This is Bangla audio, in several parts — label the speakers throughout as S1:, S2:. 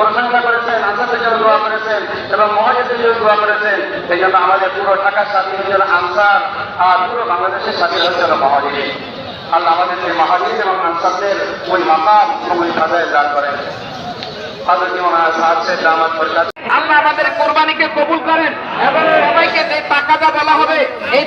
S1: প্রশংসা করেছেন আনসারদের জন্য দোয়া করেছেন এবং মহাজেদের জন্য দোয়া করেছেন। সেই জন্য আমাদের পুরো ঢাকার স্বাধীন হচ্ছিল আনসার আর পুরো বাংলাদেশের স্বাধীন হচ্ছিল মহাজির আল্লাহ আমাদের সেই মহাজির এবং আনসারদের ওই মাকাম ওই দান করেন।
S2: আল্লাহ আমাদের কোরবানিকে কবুল করেন এবং সবাইকে যে টাকাটা বলা হবে, এই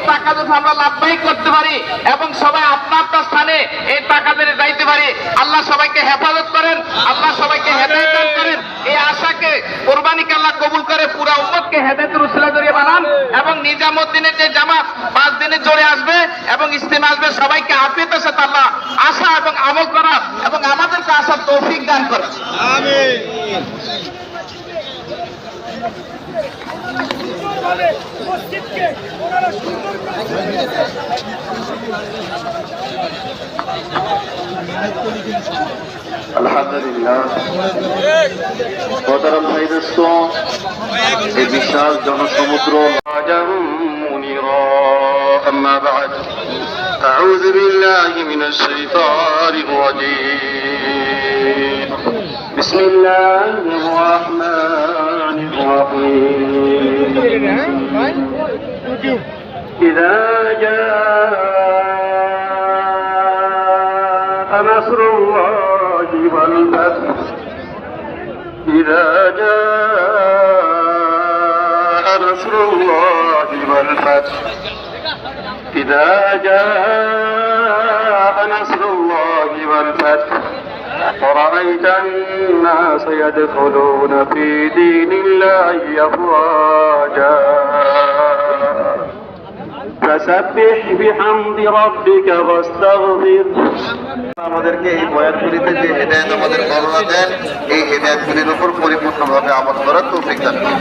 S2: আমরা লাভবাহী করতে পারি এবং সবাই আপনা আপনার স্থানে এই দিয়ে যাইতে পারি। আল্লাহ সবাইকে হেফাজত করেন, আল্লাহ সবাইকে হেদায়ত দান করেন এই আশাকে কোরবানিকে আল্লাহ কবুল করে পুরা উম্মতকে হেদায়তের উসিলা জড়িয়ে বানান এবং নিজামুদ্দিনের যে জামাত পাঁচ দিনে জড়ে আসবে এবং ইস্তেমা আসবে, সবাইকে আপিত সাথে আল্লাহ আশা এবং আমল করা এবং আমাদেরকে আসার তৌফিক দান করা
S3: মসজিদকে ওনারা সুন্দর করে
S4: আলহামদুলিল্লাহ মহতারাম ভাই দোস্ত এই বিশাল জনসমুদ্র রাজাম মুনিরা أما بعد أعوذ بالله من الشيطان الرجيم بسم الله الرحمن الرحيم إذا جاء نصر الله والفتح إذا جاء نصر الله والفتح إذا جاء نصر الله والفتح ورأيت الناس يدخلون في دين الله أفواجا فسبح بحمد ربك واستغفر আমাদেরকে এই বয়াতগুলিতে যে হেদায়ত আমাদের বর্ণনা দেন এই হেদায়তগুলির উপর পরিপূর্ণভাবে আমল করার তৌফিক দান করুন।